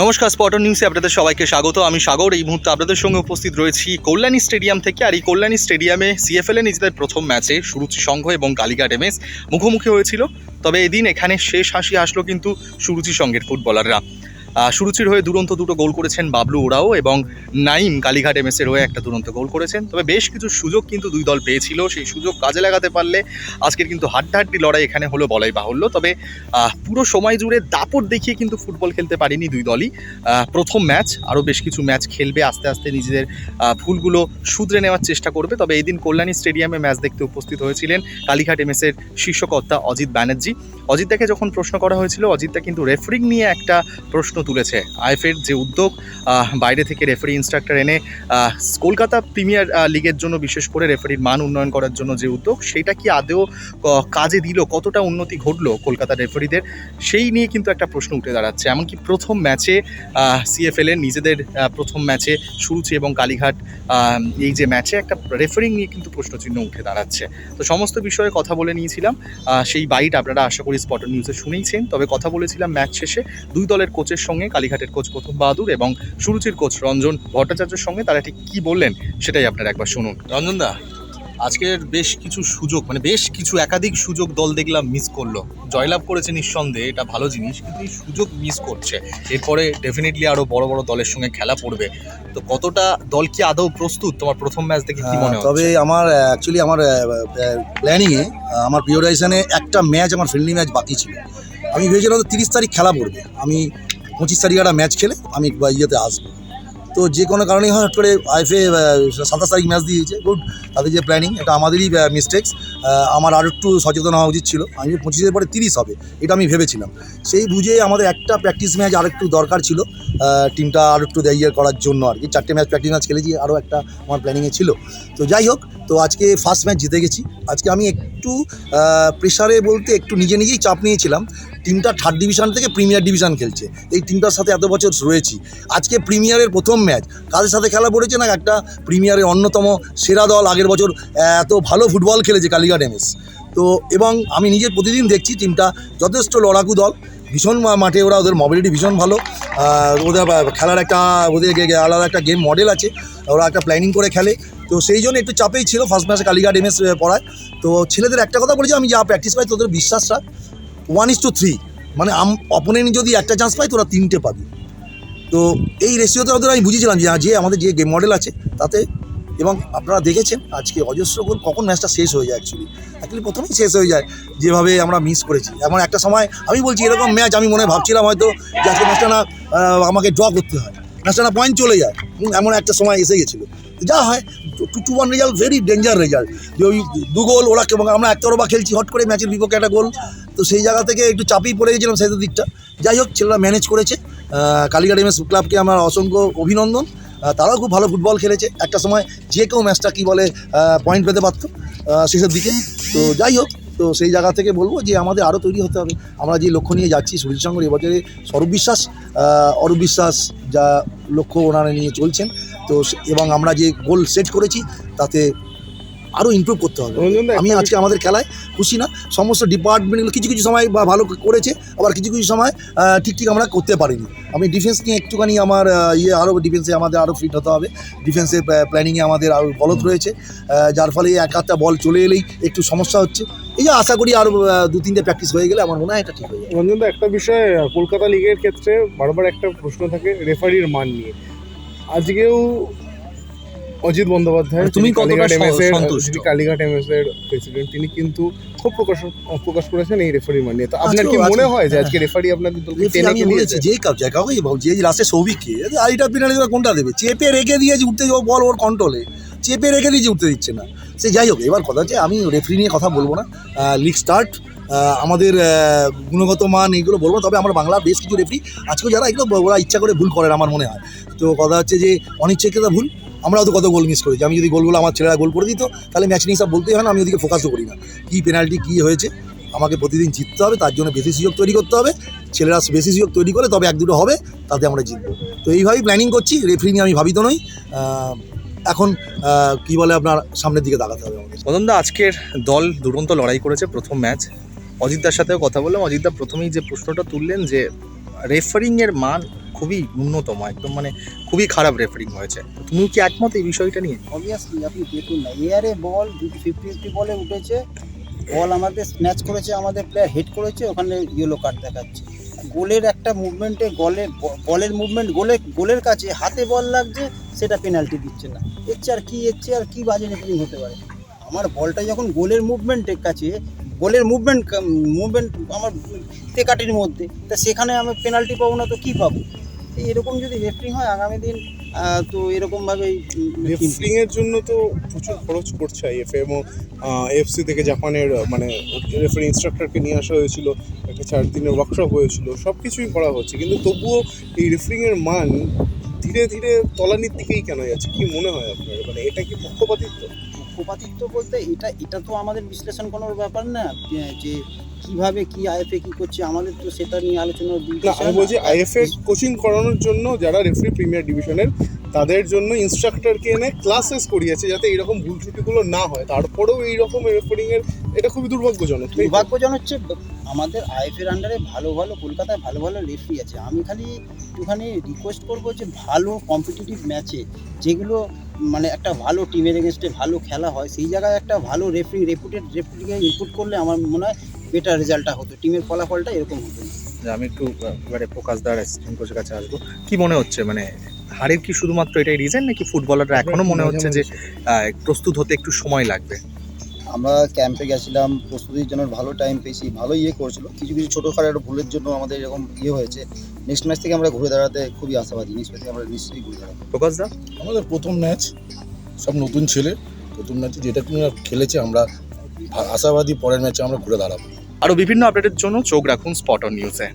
নমস্কার স্পটন নিউজে আপনাদের সবাইকে স্বাগত। আমি সাগর, এই মুহূর্তে আপনাদের সঙ্গে উপস্থিত রয়েছি কল্যাণী স্টেডিয়াম থেকে। আর এই কল্যাণী স্টেডিয়ামে সিএফএল এ নিজেদের প্রথম ম্যাচে সুরুচি সংঘ এবং কালীঘাট এমএস মুখোমুখি হয়েছিল। তবে এদিন এখানে শেষ হাসি আসলো কিন্তু সুরুচি সংঘের ফুটবলাররা। সুরুচির হয়ে দুরন্ত দুটো গোল করেছেন বাবলু ওরাও এবং নাইম কালীঘাট এর হয়ে একটা দুরন্ত গোল করেছেন। তবে বেশ কিছু সুযোগ কিন্তু দুই দল পেয়েছিল। সেই সুযোগ কাজে লাগাতে পারলে আজকের কিন্তু হাড্ডাহাড্ডি লড়াই এখানে হলো বলাই বাহুল্য। তবে পুরো সময় জুড়ে দাপট দেখিয়ে কিন্তু ফুটবল খেলতে পারেনি দুই দলই। প্রথম ম্যাচ, আরও বেশ কিছু ম্যাচ খেলবে, আস্তে আস্তে নিজেদের ভুলগুলো শুধরে নেওয়ার চেষ্টা করবে। তবে এই দিন কল্যাণী স্টেডিয়ামে ম্যাচ দেখতে উপস্থিত হয়েছিলেন কালীঘাট এম এমএসের শীর্ষকর্তা অজিত ব্যানার্জি। অজিতদাকে যখন প্রশ্ন করা হয়েছিল, অজিতদা কিন্তু রেফারিং নিয়ে একটা প্রশ্ন তুলেছে। আইএফের যে উদ্যোগ বাইরে থেকে রেফারি ইনস্ট্রাক্টর এনে কলকাতা প্রিমিয়ার লিগের জন্য বিশেষ করে রেফারির মান উন্নয়ন করার জন্য যে উদ্যোগ, সেটা কি আদেও ক- কাজে দিল, কতটা উন্নতি ঘটলো কলকাতা রেফারিদের? সেই নিয়ে কিন্তু একটা প্রশ্ন উঠে দাঁড়াচ্ছে। এমনকি প্রথম ম্যাচে সিএফএল এর নিজেদের প্রথম ম্যাচে সুরুচি এবং কালীঘাট এই যে ম্যাচে একটা রেফারিং নিয়ে কিন্তু প্রশ্নচিহ্ন উঠে দাঁড়াচ্ছে। তো সমস্ত বিষয়ে কথা বলে নিয়েছিলাম। সেই বাইট আপনারা আশা করি স্পটন নিউজে শুনেইছেন। তবে কথা বলেছিলাম ম্যাচ শেষে দুই দলের কোচের সঙ্গে কালীঘাটের কোচ প্রথম বাহাদুর এবং সুরুচির কোচ রঞ্জন ভট্টাচার্যের সঙ্গে তারা ঠিক কি বললেন সেটাই আপনারা একবার শুনুন। রঞ্জন দা আজকের বেশ কিছু সুযোগ মানে বেশ কিছু একাধিক সুযোগ দল দেখলাম মিস করল। জয়লাভ করেছে নিঃসন্দেহে এটা ভালো জিনিস কিন্তু এই সুযোগ মিস করছে। এরপরে ডেফিনেটলি আরও বড় বড় দলের সঙ্গে খেলা পড়বে। তো কতটা দল কি আদৌ প্রস্তুত? তোমার প্রথম ম্যাচ দেখে কি মনে হ্যাঁ, তবে আমার অ্যাকচুয়ালি আমার প্ল্যানিংয়ে আমার প্রিওরাইজনে একটা ম্যাচ আমার ফ্রেন্ডলি ম্যাচ বাকি ছিল। আমি ভেবেছিলাম তো তিরিশ তারিখ খেলা পড়বে। আমি পঁচিশ তারিখ একটা ম্যাচ খেলে আমি ইয়েতে আসব। তো যে কোনো কারণেই হঠাৎ করে আইফে সাতাশ তারিখ ম্যাচ দিয়েছে। গুড তাদের যে প্ল্যানিং এটা আমাদেরই মিস্টেক্স আমার আরও একটু সচেতন হওয়া উচিত ছিল। আমি পঁচিশের পরে তিরিশ হবে, এটা আমি ভেবেছিলাম। সেই বুঝে আমাদের একটা প্র্যাকটিস ম্যাচ আর একটু দরকার ছিল। টিমটা আর একটু ইয়ে করার জন্য আর কি। চারটে ম্যাচ প্র্যাকটিস ম্যাচ খেলেছি, আরও একটা আমার প্ল্যানিংয়ে ছিল। তো যাই হোক, তো আজকে ফার্স্ট ম্যাচ জিতে গেছি। আজকে আমি একটু প্রেশারে বলতে একটু নিজে নিজেই চাপ নিয়েছিলাম। টিমটা থার্ড ডিভিশন থেকে প্রিমিয়ার ডিভিশন খেলছে। এই টিমটার সাথে এত বছর রয়েছি। আজকে প্রিমিয়ারের প্রথম ম্যাচ কাদের সাথে খেলা পড়েছে না একটা প্রিমিয়ারের অন্যতম সেরা দল আগের বছর, এত ভালো ফুটবল খেলেছে কালীঘাট এমএস তো, এবং আমি নিজে প্রতিদিন দেখছি টিমটা যথেষ্ট লড়াকু দল। ভীষণ মাঠে ওরা ওদের মোবিলিটি ভীষণ ভালো। ওদের খেলার একটা ওদের আলাদা একটা গেম মডেল আছে। ওরা একটা প্ল্যানিং করে খেলে। তো সেই জন্য একটু চাপেই ছিল ফার্স্ট ম্যাচে কালীঘাট এমএস পড়ায়। তো ছেলেদের একটা কথা বলেছি, আমি যা প্র্যাকটিস পাই তোদের বিশ্বাস রাখ। ওয়ান ইস টু থ্রি মানে অপোনেন্ট যদি একটা চান্স পায়, তোরা তিনটে পাবি। তো এই রেশিওতে ওদের আমি বুঝেছিলাম যে যে আমাদের যে গেম মডেল আছে, তাতে এবং আপনারা দেখেছেন, আজকে অজস্র গোল, কখন ম্যাচটা শেষ হয়ে যায় অ্যাকচুয়ালি অ্যাকচুয়ালি প্রথমেই শেষ হয়ে যায়, যেভাবে আমরা মিস করেছি। এমন একটা সময়, আমি বলছি, এরকম ম্যাচ আমি মনে ভাবছিলাম হয়তো যে আজকে ম্যাচটা না আমাকে ড্র করতে হয়। ম্যাচটা না পয়েন্ট চলে যায়। এমন একটা সময় এসে গেছিল। যা হয় two two one result very danger result যে ওই দু গোল, ওরা আমরা একতরফা খেলছি, হট করে ম্যাচের বিপক্ষে একটা গোল। তো সেই জায়গা থেকে একটু চাপেই পড়ে গেছিলাম সেই দিকটা। যাই হোক, ছেলেরা ম্যানেজ করেছে। কালীঘাট এমএস ক্লাবকে আমার অসংখ্য অভিনন্দন। তারাও খুব ভালো ফুটবল খেলেছে। একটা সময় যে কেউ ম্যাচটা কী বলে পয়েন্ট পেতে পারতো শেষের দিকে। তো যাই হোক, তো সেই জায়গা থেকে বলব যে আমাদের আরও তৈরি হতে হবে। আমরা যে লক্ষ্য নিয়ে যাচ্ছি, সুনীল সঙ্গর এবছরে সৌরভ বিশ্বাস অরূপ বিশ্বাস যা লক্ষ্য ওনারা নিয়ে চলছেন। তো এবং আমরা যে গোল সেট করেছি, তাতে আরও ইমপ্রুভ করতে হবে। আমি আজকে আমাদের খেলায় খুশি না। সমস্ত ডিপার্টমেন্টগুলো কিছু কিছু সময় বা ভালো করেছে আবার কিছু কিছু সময় ঠিক ঠিক আমরা করতে পারিনি। আমি ডিফেন্স নিয়ে একটুখানি আমার ইয়ে আরও ডিফেন্সে আমাদের আরও ফিট হতে হবে। ডিফেন্সের প্ল্যানিংয়ে আমাদের আরও গলত রয়েছে যার ফলে এক আধটা বল চলে এলেই একটু সমস্যা হচ্ছে। এই যে আশা করি আরও দু তিনটে প্র্যাকটিস হয়ে গেলে আমার মনে হয় এটা ঠিক হয়ে যাবে। রঞ্জন একটা বিষয় কলকাতা লিগের ক্ষেত্রে বারবার একটা প্রশ্ন থাকে রেফারির মান নিয়ে। আজকেও অজিত বন্দ্যোপাধ্যায় তুমি কালীঘাট স- MS এর- সন্তুষ্ট? যিনি কালীঘাট এমএস এর প্রেসিডেন্ট তিনি কিন্তু খুব প্রকাশ প্রকাশ করেছেন এই রেফারি মানে নিয়ে তো আপনার কি মনে হয় যে হ্যাঁ। আজকে রেফারি আপনাদের দলকে টেনে কে দিয়েছে যেই কাপ যায় কাউকে বল যে লাস্টে সৌভিককে আইটা পেনাল্টি কোনটা দেবে? চেপে রেখে দিয়েছে উঠতে যাব বল ওর কন্ট্রোলে চেপে রেখে দিয়েছে উঠতে দিচ্ছে না। সে যাই হোক এবার কথা হচ্ছে আমি রেফারি নিয়ে কথা বলব না। লিগ স্টার্ট আমাদের গুণগত মান এইগুলো বলব তবে আমরা বাংলার বেশ কিছু রেফারি আজকেও যারা এগুলো ওরা ইচ্ছা করে ভুল করেন আমার মনে হয়। তো কথা হচ্ছে যে অনিচ্ছাকৃত ভুল আমরাও তো কত গোল মিস করেছি। আমি যদি গোলগুলো আমার ছেলেরা গোল করে দিত, তাহলে ম্যাচ নিয়ে সব বলতেই হয় না, আমি ওদিকে ফোকাসও করি না। কী পেনাল্টি কী হয়েছে? আমাকে প্রতিদিন জিততে হবে, তার জন্য বেশি সুযোগ তৈরি করতে হবে। ছেলেরা বেশি সুযোগ তৈরি করে তবে এক দুটো হবে, তাতে আমরা জিতবো। তো এইভাবেই প্ল্যানিং করছি রেফারি নিয়ে আমি ভাবিত নই। এখন কি বলে আপনার, সামনের দিকে দাঁড়াতে হবে আমাদের। মদনদা আজকের দল দুরন্ত লড়াই করেছে প্রথম ম্যাচ অজিতদার সাথেও কথা বললাম। অজিতদা প্রথমেই যে প্রশ্নটা তুললেন যে রেফারিং এর মান খুবই ন্যূনতম, একদম মানে খুবই খারাপ রেফারিং হয়েছে। তুমি কি একমত এই বিষয়টা নিয়ে? অবভিয়াসলি আপনি দেখুন না এয়ারে বল ফিফটি ফিফটি বলে উঠেছে। বল আমাদের স্ন্যাচ করেছে, আমাদের প্লেয়ার হিট করেছে, ওখানে ইয়েলো কার্ড দেখাচ্ছে। গোলের একটা মুভমেন্টে গলে বলের মুভমেন্ট গোলে, গোলের কাছে, হাতে বল লাগছে, সেটা পেনাল্টি দিচ্ছে না। এর চেয়ে আর কি, এর চেয়ে আর কী বাজে রেফারিং হতে পারে? আমার বলটা যখন গোলের মুভমেন্টের কাছে গোলের মুভমেন্ট মুভমেন্ট আমার তেকাটির মধ্যে। তা সেখানে আমি পেনাল্টি পাবো না তো কী পাবো? এরকম যদি রেফারিং হয় আগামী দিন তো এরকমভাবেই উম, রেফারিং এর জন্য তো প্রচুর খরচ করছে আইএফএ এবং এফসি থেকে জাপানের মানে রেফারি ইনস্ট্রাক্টরকে নিয়ে আসা হয়েছিল একটা চার দিনের ওয়ার্কশপ হয়েছিল সব কিছুই করা হচ্ছে। কিন্তু তবুও এই রেফারিং এর মান ধীরে ধীরে তলানির দিকেই কেন যাচ্ছে? কি মনে হয় আপনার? মানে এটা কি পক্ষপাতিত্ব? পক্ষপাতিত্ব বলতে এটা এটা তো আমাদের বিশ্লেষণ কোনো ব্যাপার না যে- কীভাবে কি আইএফএ কি করছে আমাদের তো সেটা নিয়ে আলোচনা আমি বলছি আইএফএ কোচিং করানোর জন্য যারা রেফারি প্রিমিয়ার ডিভিশনের তাদের জন্য ইনস্ট্রাক্টরকে এনে ক্লাসেস করিয়েছে যাতে এরকম ভুল ত্রুটিগুলো না হয়। তারপরেও এইরকম রেফারিং এর এটা খুবই দুর্ভাগ্যজনক দুর্ভাগ্যজনক হচ্ছে আমাদের আইএফএর আন্ডারে ভালো ভালো কলকাতায় ভালো ভালো রেফারি আছে। আমি খালি একটুখানি রিকোয়েস্ট করব যে ভালো কম্পিটিটিভ ম্যাচে যেগুলো মানে একটা ভালো টিমের এগেনস্টে ভালো খেলা হয় সেই জায়গায় একটা ভালো রেফারি রেপুটেড রেফারিকে ইনপুট করলে আমার মনে হয় বেটার রেজাল্টটা হতো। টিমের ফলাফলটা এরকম হতো যে আমি একটু এবারে প্রকাশ দার অ্যাসিস্ট্যান্ট কোচের কাছে আসব। কি মনে হচ্ছে? মানে হারের কি শুধুমাত্র এটাই রিজন নাকি ফুটবলাররা এখনও মনে হচ্ছে যে প্রস্তুত হতে একটু সময় লাগবে? আমরা ক্যাম্পে গেছিলাম প্রস্তুতির জন্য ভালো টাইম পেয়েছি ভালো ইয়ে করেছিল। কিছু কিছু ছোটোখাটো ভুলের জন্য আমাদের এরকম ইয়ে হয়েছে। নেক্সট ম্যাচ থেকে আমরা ঘুরে দাঁড়াতে খুবই আশাবাদী। নেক্সট ম্যাচ থেকে আমরা নিশ্চয়ই ঘুরে দাঁড়াবো। প্রকাশ দা? আমাদের প্রথম ম্যাচ সব নতুন ছেলে। প্রথম ম্যাচে যেটা তুমি খেলেছে আমরা আশাবাদী পরের ম্যাচে আমরা ঘুরে দাঁড়াবো। আরও বিভিন্ন আপডেটের জন্য চোখ রাখুন স্পট অন নিউজে